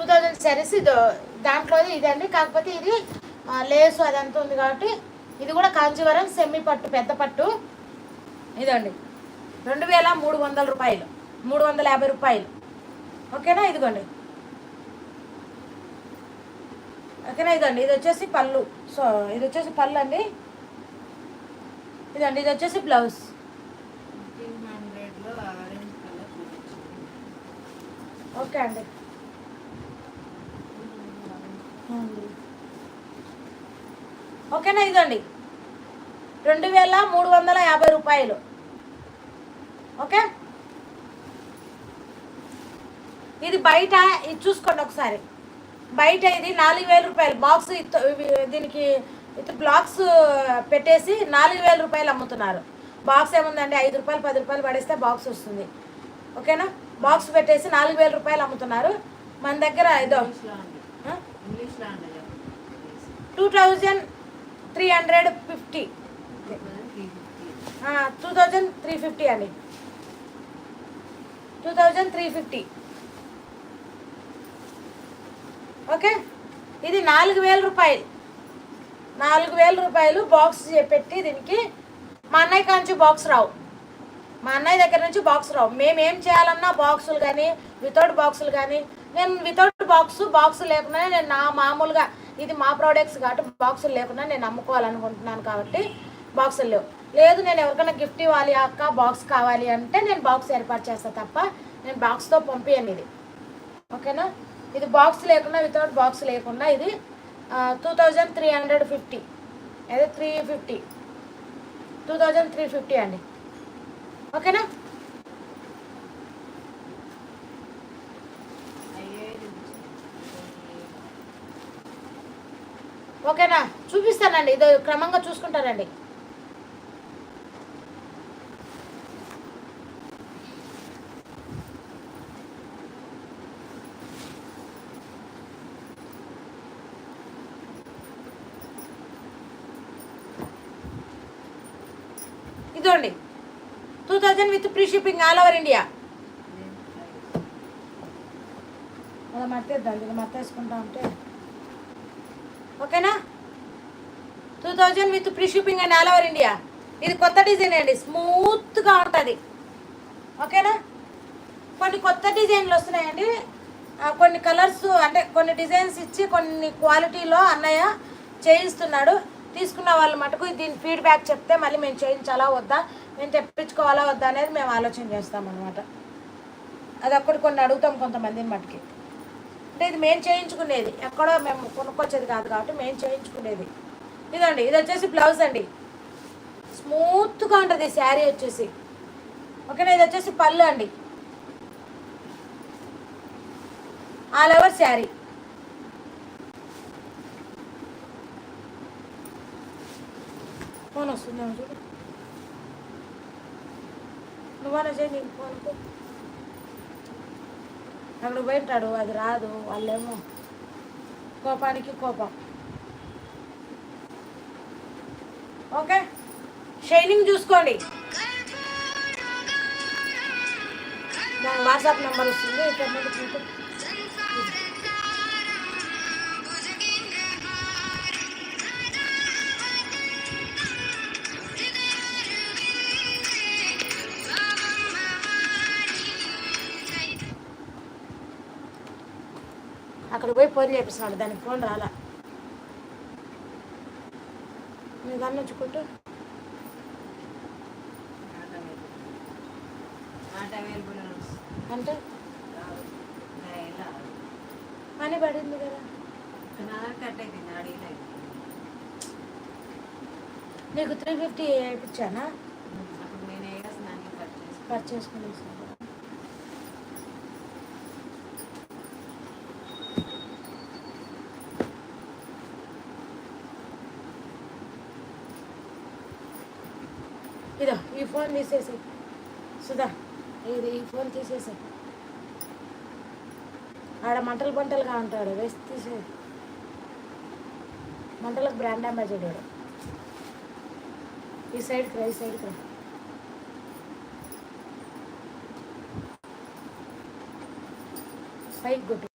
Two thousand saris ఇది దాంట్లో ఇదండి కాకపోతే ఇది లేసు అదంతా ఉంది కాబట్టి ఇది కూడా కాంచీవరం సెమీ పట్టు పెద్ద పట్టు ఇదండి. రెండు వేల మూడు వందల రూపాయలు. మూడు వందల యాభై రూపాయలు. ఓకేనా? ఇదిగోండి. ఓకేనా? ఇదండి. ఇది వచ్చేసి పళ్ళు. సో ఇది వచ్చేసి పళ్ళు అండి. ఇదండి. ఇది వచ్చేసి బ్లౌజ్. ఓకే అండి. ఓకేనా ఇదండి రెండు వేల మూడు వందల యాభై రూపాయలు. ఓకే? ఇది బయట ఇది చూసుకోండి ఒకసారి. బయట ఇది నాలుగు వేల రూపాయలు. బాక్స్ దీనికి ఇతర బ్లాక్స్ పెట్టేసి నాలుగు వేల రూపాయలు అమ్ముతున్నారు. బాక్స్ ఏముందండి? ఐదు రూపాయలు పది రూపాయలు పడేస్తే బాక్స్ వస్తుంది. ఓకేనా? బాక్స్ పెట్టేసి నాలుగు వేల రూపాయలు అమ్ముతున్నారు. మన దగ్గర ఇదో ఇంగ్లీష్లో అండి ఇంగ్లీష్లో అండి two thousand three hundred fifty. Two thousand three fifty అండి two thousand three fifty. Okay? ఇది నాలుగు వేల రూపాయలు. నాలుగు వేల రూపాయలు బాక్స్ పెట్టి దీనికి మా అన్నయ్య కాంచి బాక్స్ రావు. మా అన్నయ్య దగ్గర నుంచి బాక్స్ రావు. మేము ఏం చేయాలన్నా బాక్సులు కానీ వితౌట్ బాక్సులు కానీ నేను వితౌట్ బాక్స్ బాక్స్ లేకుండా నేను నా మామూలుగా ఇది మా ప్రోడక్ట్స్ కాబట్టి బాక్సులు లేకుండా నేను అమ్ముకోవాలనుకుంటున్నాను కాబట్టి బాక్సులు లేవు. లేదు నేను ఎవరికైనా గిఫ్ట్ ఇవ్వాలి అక్క బాక్స్ కావాలి అంటే నేను బాక్స్ ఏర్పాటు చేస్తాను తప్ప నేను బాక్స్తో పంపించను ఇది. ఓకేనా? ఇది బాక్స్ లేకుండా వితౌట్ బాక్స్ లేకుండా ఇది two thousand three hundred fifty అదే three fifty two thousand three fifty అండి. ఓకేనా? ఓకేనా? చూపిస్తానండి. ఇది క్రమంగా చూసుకుంటానండి. ఇదండి two thousand with free shipping all over India. అలా మట్టేద్దాం ఇది అత్తేసుకుంటా ఉంటే. ఓకేనా? Two thousand with free shipping and all over India ఇది కొత్త డిజైన్ అండి. స్మూత్గా ఉంటుంది. ఓకేనా? కొన్ని కొత్త డిజైన్లు వస్తున్నాయండి. కొన్ని కలర్స్ అంటే కొన్ని డిజైన్స్ ఇచ్చి కొన్ని క్వాలిటీలో అన్నయ్య చేయిస్తున్నాడు. తీసుకున్న వాళ్ళు మటుకు దీని ఫీడ్బ్యాక్ చెప్తే మళ్ళీ మేము చేయించాలా వద్దా? మేము తెప్పించుకోవాలా వద్దా అనేది మేము ఆలోచన చేస్తాం అనమాట అది అక్కడ కొన్ని అడుగుతాం కొంతమందిని మటుకి. అంటే ఇది మేము చేయించుకునేది. ఎక్కడో మేము కొనుక్కొచ్చేది కాదు కాబట్టి మేము చేయించుకునేది. ఇదండి ఇది వచ్చేసి బ్లౌజ్ అండి. స్మూత్గా ఉంటుంది శారీ వచ్చేసి. ఓకేనా ఇది వచ్చేసి పళ్ళు అండి. All over sari. ఫోన్ వస్తుందేమో చూడు. నువ్వన్నా చేయి నీకు ఫోన్కు. అక్కడ పోయింటాడు అది రాదు వాళ్ళేమో కోపానికి కోపం. ఓకే? షైనింగ్ చూసుకోండి. నాకు వాట్సాప్ నెంబర్ వస్తుంది ఇక్కడ అక్కడ పోయి ఫోన్ చేపిస్తున్నాడు దానికి ఫోన్ రాలా. నీ దాన్ని వచ్చుకుంటూ అంటే? పని పడింది కదా. నీకు త్రీ ఫిఫ్టీ వేయించానా అప్పుడు ఇదో ఈ ఫోన్ తీసేసి సుధా ఇది ఈ ఫోన్ తీసేసి ఆడ మంటలు పంటలుగా ఉంటాడు వేసి తీసే మంటలకు బ్రాండ్ అంబాసిడర్ ఈ సైడ్కి రా ఈ సైడ్కి రా. పైకి కొట్టు.